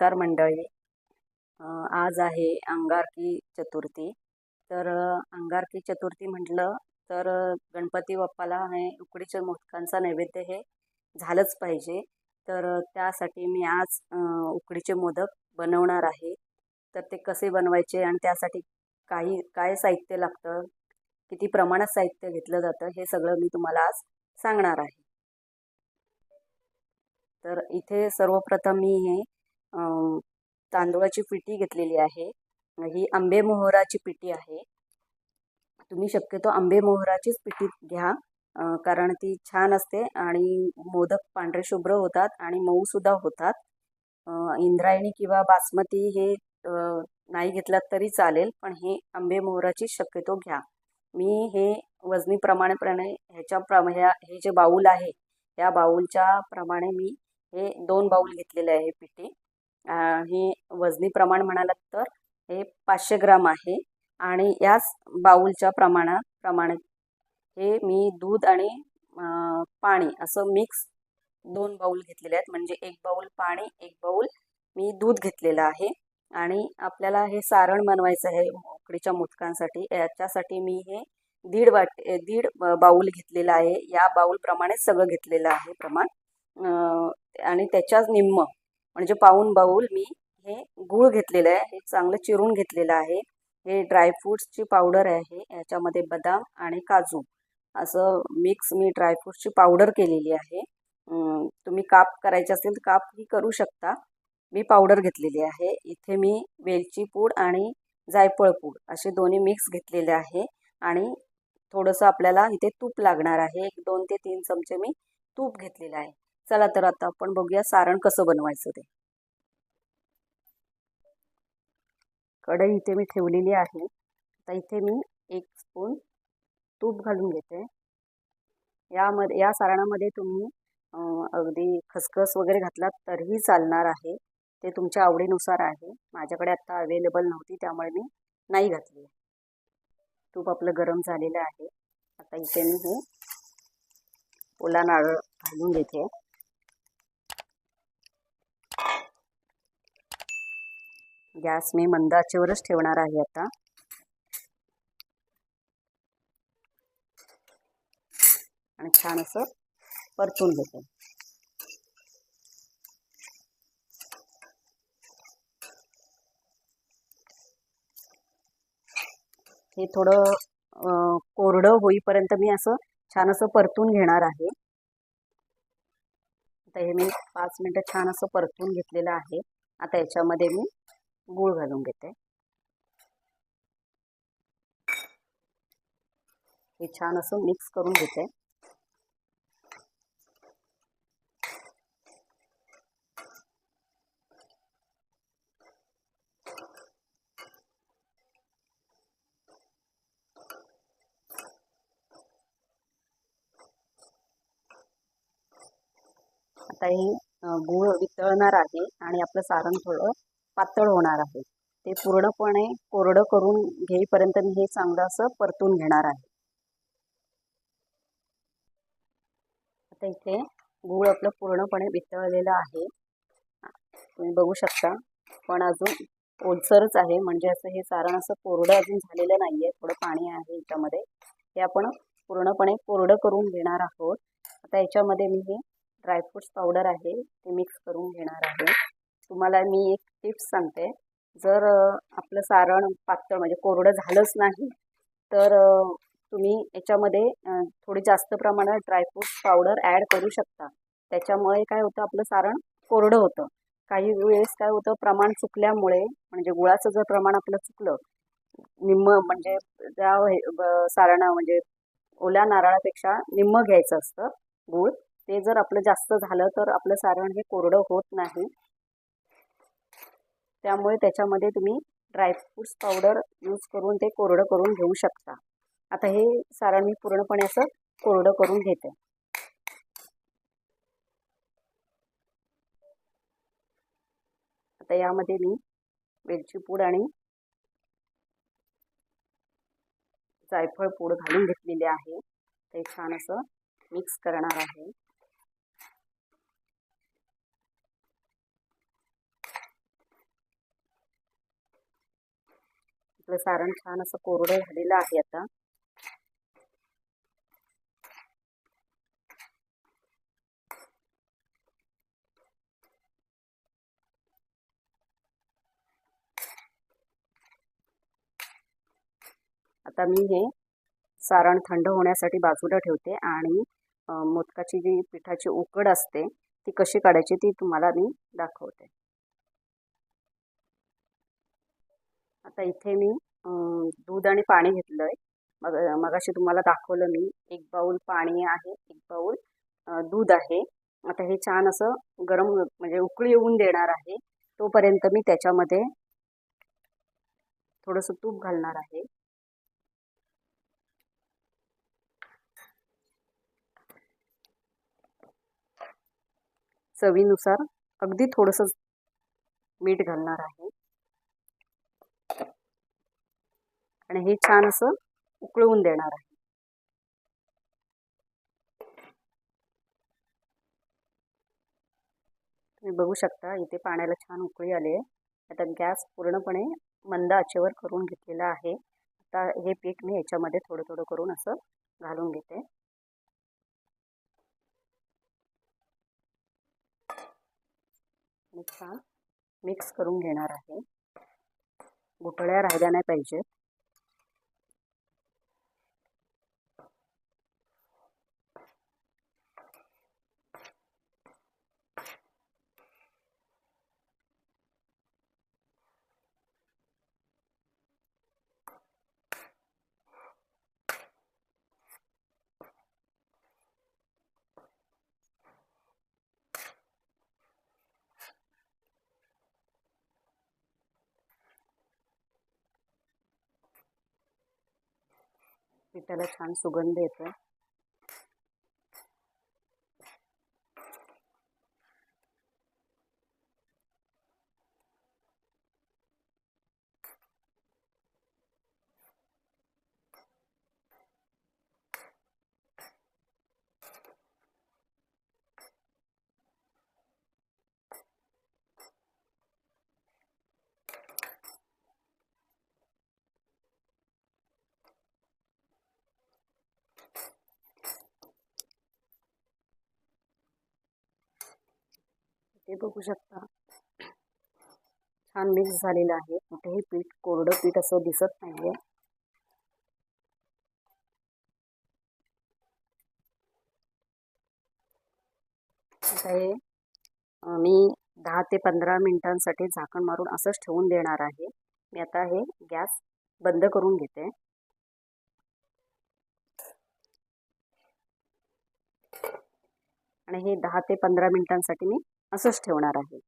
नमस्कार मंडळी. आज आहे अंगारकी चतुर्थी. तर अंगारकी चतुर्थी म्हटलं तर गणपती बाप्पाला हे उकडीच्या मोदकांचा नैवेद्य हे झालंच पाहिजे. तर त्यासाठी मी आज उकडीचे मोदक बनवणार आहे. तर ते कसे बनवायचे आणि त्यासाठी काही काय साहित्य लागतं? किती प्रमाणात साहित्य घेतलं जातं? हे सगळं मी तुम्हाला आज सांगणार आहे. तर इथे सर्वप्रथम मी हे तांदूळाची पिठी घेतलेली आहे. ही आंबे मोहराची पिठी आहे. तुम्ही शक्यतो आंबे मोहराचीच पिठी घ्या कारण ती छान असते आणि मोदक पांढरे शुभ्र होतात आणि मऊसुद्धा होतात. इंद्रायणी किंवा बासमती हे नाही घेतलात तरी चालेल पण हे आंबे मोहराचीच शक्यतो घ्या. मी हे वजनी प्रमाणेप्रमाणे ह्याच्या प्रम ह्या हे जे बाऊल आहे या बाऊलच्या प्रमाणे मी हे दोन बाऊल घेतलेले आहे पिठी. हे वजनी प्रमाण म्हणालात तर हे पाचशे ग्राम आहे. आणि याच बाऊलच्या प्रमाणात प्रमाणे हे मी दूध आणि पाणी असं मिक्स दोन बाऊल घेतलेले आहेत. म्हणजे एक बाऊल पाणी एक बाऊल मी दूध घेतलेलं आहे. आणि आपल्याला हे सारण बनवायचं आहे उकडीच्या मोदकांसाठी. याच्यासाठी मी हे दीड वाट दीड बाऊल घेतलेलं आहे. या बाऊलप्रमाणेच सगळं घेतलेलं आहे प्रमाण. आणि त्याच्याच निम्म म्हणजे पाऊन बाऊल मी हे गूळ घेतलेलं आहे हे चांगलं चिरून घेतलेलं आहे. हे ड्रायफ्रूट्सची पावडर आहे याच्यामध्ये बदाम आणि काजू. असं मिक्स मी ड्रायफ्रुट्सची पावडर केलेली आहे. तुम्ही काप करायचे असेल तर कापही करू शकता. मी पावडर घेतलेली आहे. इथे मी वेलची पूड आणि जायफळ पूड असे दोन्ही मिक्स घेतलेले आहे. आणि थोडंसं आपल्याला इथे तूप लागणार आहे. एक दोन ते तीन चमचे मी तूप घेतलेलं आहे. चला तर आता आपण बघूया सारण कसं बनवायचं ते. कढई इथे मी ठेवलेली आहे. आता इथे मी एक स्पून तूप घालून घेते. यामध्ये या सारणामध्ये तुम्ही अगदी खसखस वगैरे घातलात तरीही चालणार आहे. ते तुमच्या आवडीनुसार आहे. माझ्याकडे आत्ता अवेलेबल नव्हती त्यामुळे मी नाही घातली. तूप आपलं गरम झालेलं आहे. आता इथे मी हे ओला नारळ घालून घेते. गॅस मी मंद आचेवरच ठेवणार आहे आता. आणि छान असं परतून घेते. हे थोडं कोरडं होईपर्यंत मी असं छान असं परतून घेणार आहे. आता हे मी पाच मिनटं छान असं परतून घेतलेलं आहे. आता याच्यामध्ये मी गूळ घालून घेते. हे छान असं मिक्स करून घेते. आता हे गूळ वितळणार आहे आणि आपलं सारण थोडं पातळ होणार आहे. ते पूर्णपणे कोरडं करून घेईपर्यंत मी हे चांगलं असं परतून घेणार आहे. आता इथे गूळ आपलं पूर्णपणे वितळलेलं आहे. तुम्ही बघू शकता पण अजून ओलसरच आहे. म्हणजे असं हे सारण असं कोरडं अजून झालेलं नाही आहे थोडं पाणी आहे याच्यामध्ये हे आपण पूर्णपणे कोरडं करून घेणार आहोत. आता याच्यामध्ये मी हे ड्रायफ्रूट्स पावडर आहे ते मिक्स करून घेणार आहे. तुम्हाला मी एक टिप्स सांगते. जर आपलं सारण पातळ म्हणजे कोरडं झालंच नाही तर तुम्ही याच्यामध्ये थोडी जास्त प्रमाणात ड्रायफ्रूट पावडर ॲड करू शकता. त्याच्यामुळे काय होतं आपलं सारण कोरडं होतं. काही वेळेस काय होतं प्रमाण चुकल्यामुळे म्हणजे गुळाचं जर प्रमाण आपलं चुकलं निम्म म्हणजे त्या ब- सारणा म्हणजे ओल्या नारळापेक्षा निम्म घ्यायचं असतं गूळ ते जर आपलं जास्त झालं तर आपलं सारण हे कोरडं होत नाही. त्यामुळे त्याच्यामध्ये तुम्ही ड्रायफ्रूट्स पावडर यूज करून ते कोरडं करून घेऊ शकता. आता हे सारण मी पूर्णपणे असं कोरडं करून घेते. आता यामध्ये मी वेलची पूड आणि जायफळ पूड घालून घेतलेले आहे. ते छान असं मिक्स करणार आहे. आपलं सारण छान असं कोरडं झालेलं आहे आता. आता मी हे सारण थंड होण्यासाठी बाजूला ठेवते आणि मोदकाची जी पिठाची उकड असते ती कशी काढायची ती तुम्हाला मी दाखवते. आता इथे मी दूध आणि पाणी घेतलं आहे मग मगाशी तुम्हाला दाखवलं मी एक बाऊल पाणी आहे एक बाऊल दूध आहे. आता हे छान असं गरम म्हणजे उकळी येऊन देणार आहे. तोपर्यंत मी त्याच्यामध्ये थोडंसं तूप घालणार आहे. चवीनुसार अगदी थोडंसं मीठ घालणार आहे. आणि हे छान असं उकळवून देणार आहे. तुम्ही बघू शकता इथे पाण्याला छान उकळी आली आहे. आता गॅस पूर्णपणे मंद आचेवर करून घेतलेला आहे. आता हे पीठ मी याच्यामध्ये थोडं थोडं करून असं घालून घेते. आणि छान मिक्स करून घेणार आहे. घुटळ्या राहिल्या नाही पाहिजेत. पिठाला छान सुगंध येतो ते बघू शकता. छान मिक्स झालेलं आहे. कुठेही पीठ कोरडं पीठ असं दिसत नाहीये. हे मी दहा ते पंधरा मिनिटांसाठी झाकण मारून असंच ठेवून देणार आहे. मी आता हे गॅस बंद करून घेते. आणि हे दहा ते पंधरा मिनिटांसाठी मी असंच ठेवणार आहे.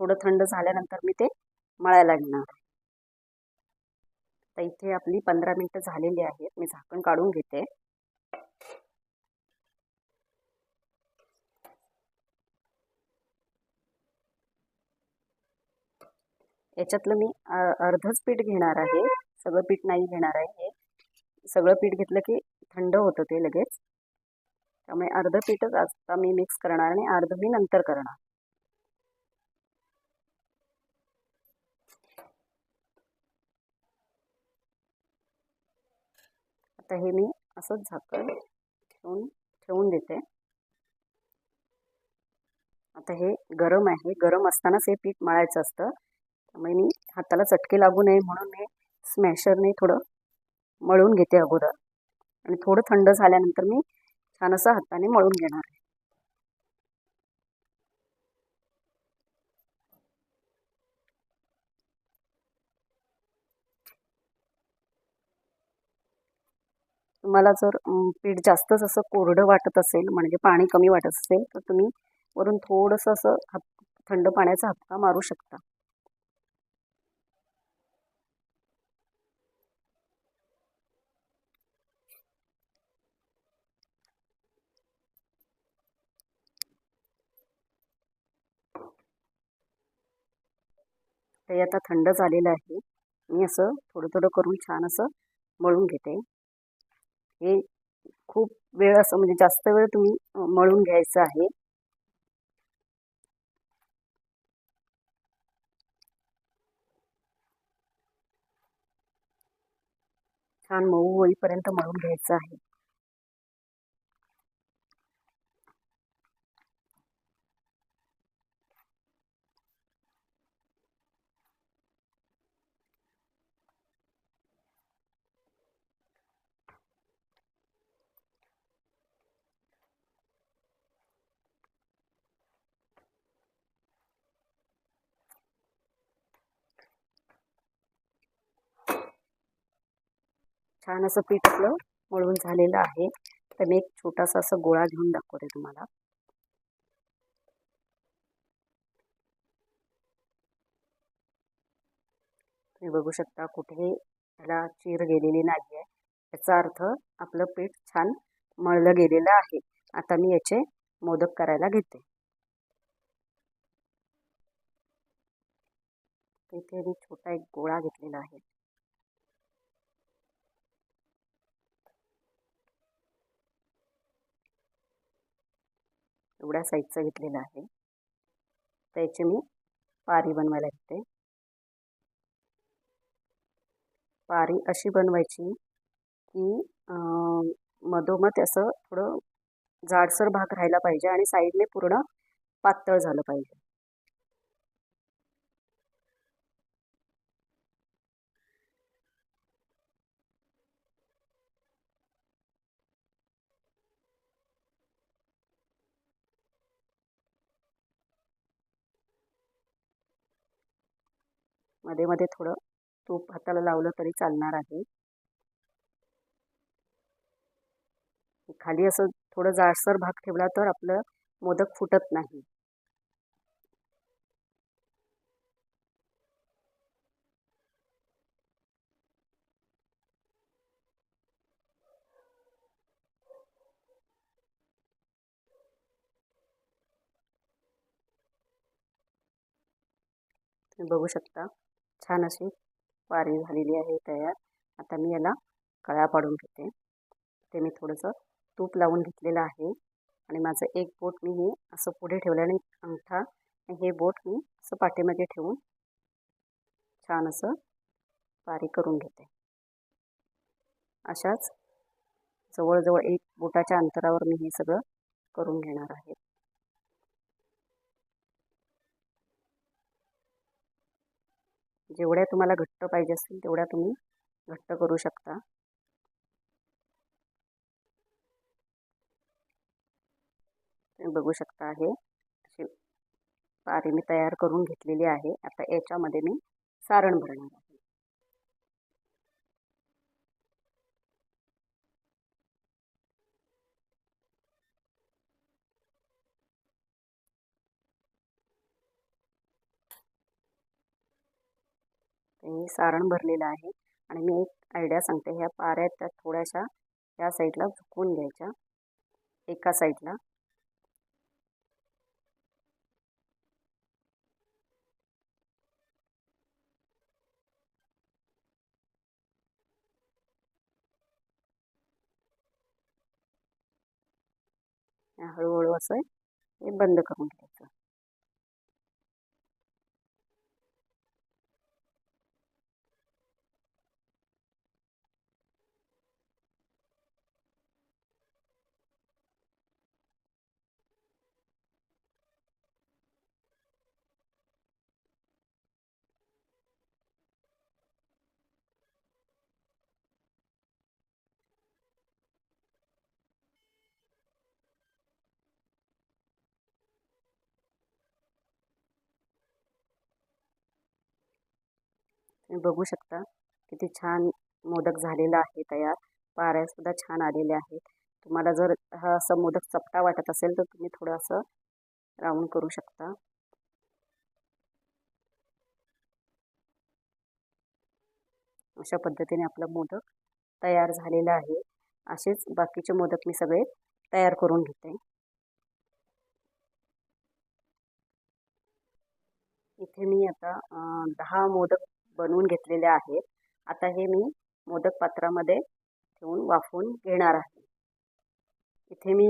थोडं थंड झाल्यानंतर मी ते मळायला घेणार तर इथे आपली पंधरा मिनटं झालेली आहेत. मी झाकण काढून घेते. याच्यातलं मी अर्धच पीठ घेणार आहे. सगळं पीठ नाही घेणार आहे हे. सगळं पीठ घेतलं की थंड होतं ते लगेच. त्यामुळे अर्ध पीठच आता मी मिक्स करणार आणि अर्ध मी नंतर करणार. आता हे मी असंच झाकण ठेवून ठेवून देते. आता हे गरम आहे. गरम असतानाच हे पीठ मळायचं असतं. त्यामुळे मी हाताला चटके लागू नये म्हणून मी स्मॅशरने थोडं मळून घेते अगोदर. आणि थोडं थंड झाल्यानंतर मी छान असं हाताने मळून घेणार आहे. तुम्हाला जर पीठ जास्तच असं कोरडं वाटत असेल म्हणजे पाणी कमी वाटत असेल तर तुम्ही वरून थोडंसं असं थंड पाण्याचा हपका मारू शकता. ते आता थंड झालेलं आहे. मी असं थोडं थोडं करून छान असं मळून घेते. हे खूप वेळ असं म्हणजे जास्त वेळ तुम्ही मळून घ्यायचं आहे. छान मऊ होईपर्यंत मळून घ्यायचं आहे. छान असं पीठ आपलं मळून झालेलं आहे. तर मी एक छोटासा असं गोळा घेऊन दाखवते तुम्हाला. तुम्ही बघू शकता कुठेही त्याला चीर गेलेली नाही आहे याचा अर्थ आपलं पीठ छान मळलं गेलेलं आहे. आता मी याचे मोदक करायला घेते. इथे मी छोटा एक गोळा घेतलेला आहे. एवढ्या साईजचं घेतलेलं आहे. त्याची मी पारी बनवायला घेते. पारी अशी बनवायची की मधोमध असं थोडं जाडसर भाग राहायला पाहिजे आणि साईडने पूर्ण पातळ झालं पाहिजे. मध्ये मध्ये थोडं तूप हाताला लावलं तरी चालणार आहे. खाली असं थोडं जाडसर भाग ठेवला तर आपलं मोदक फुटत नाही. बघू शकता. छान अशी पारी झालेली आहे तयार. आता मी याला कळ्या पाडून घेते. ते मी थोडंसं तूप लावून घेतलेलं आहे. आणि माझं एक बोट मी हे असं पुढे ठेवलं आणि अंगठा हे बोट मी असं पाठीमध्ये ठेवून छान असं पारी करून घेते. अशाच जवळजवळ एक बोटाच्या अंतरावर मी हे सगळं करून घेणार आहे. जेवढ्या तुम्हाला घट्ट पाहिजे असतील तेवढ्या तुम्ही घट्ट करू शकता. तुम्ही बघू शकता आहे. अशी पारी मी तयार करून घेतलेली आहे. आता याच्यामध्ये मी सारण भरणार आहे. मी सारण भरलेलं आहे आणि मी एक आयडिया सांगते. ह्या पाऱ्या त्या थोड्याशा ह्या साईडला झुकवून घ्यायच्या. एका साईडला हळूहळू असं हे बंद करून घ्या तुम्ही बघू शकता किती छान मोदक झालेला आहे तयार. पाऱ्यासुद्धा छान आलेल्या आहेत. तुम्हाला जर हा असं मोदक चपटा वाटत असेल तर तुम्ही थोडं असं राऊंड करू शकता. अशा पद्धतीने आपला मोदक तयार झालेला आहे. असेच बाकीचे मोदक मी सगळे तयार करून घेते. इथे मी आता दहा मोदक बनवून घेतलेले आहेत. आता हे मी मोदक पात्रामध्ये ठेवून वाफवून घेणार आहे. इथे मी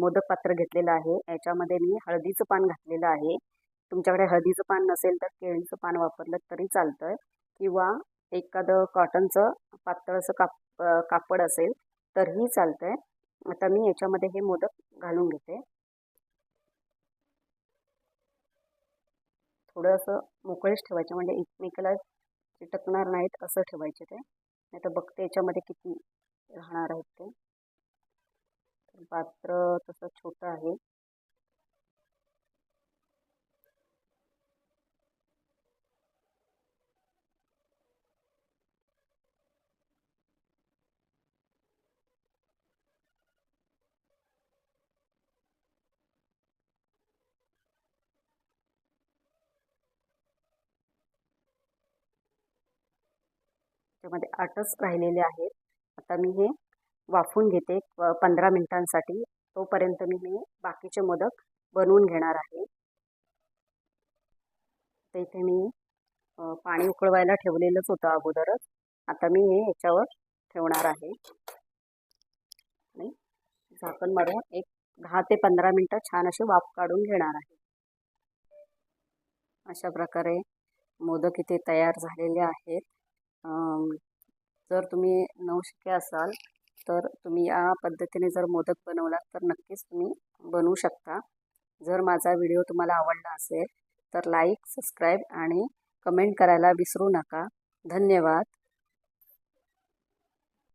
मोदक पात्र घेतलेलं आहे. याच्यामध्ये मी हळदीचं पान घातलेलं आहे. तुमच्याकडे हळदीचं पान नसेल तर केळीचं पान वापरलं तरी चालतं किंवा एखादं कॉटनचं पातळ असं काप कापड असेल तरीही चालतंय. आता मी याच्यामध्ये हे मोदक घालून घेते. थोडंसं मोकळेच ठेवायचे. म्हणजे एकमेकाला चिटकणार नाहीत असं ठेवायचे ते. नाही तर बघते याच्यामध्ये किती राहणार आहेत ते. तर पात्र तसं छोटं आहे. त्यामध्ये आठच राहिलेले आहेत. आता मी हे वाफून घेते प- पंधरा मिनिटांसाठी. तोपर्यंत मी हे बाकीचे मोदक बनवून घेणार आहे. तर इथे मी पाणी उकळवायला ठेवलेलंच होतं अगोदरच. आता मी हे याच्यावर ठेवणार आहे. आणि झाकण मारून एक दहा ते पंधरा मिनटं छान असे वाफ काढून घेणार आहे. अशा प्रकारे मोदक इथे तयार झालेले आहेत. जर तुम्ही नवशिके असाल तर तुम्ही या पद्धतीने जर मोदक बनवलात तर नक्कीच तुम्ही बनवू शकता. जर माझा व्हिडिओ तुम्हाला आवडला असेल तर लाईक सबस्क्राईब आणि कमेंट करायला विसरू नका. धन्यवाद.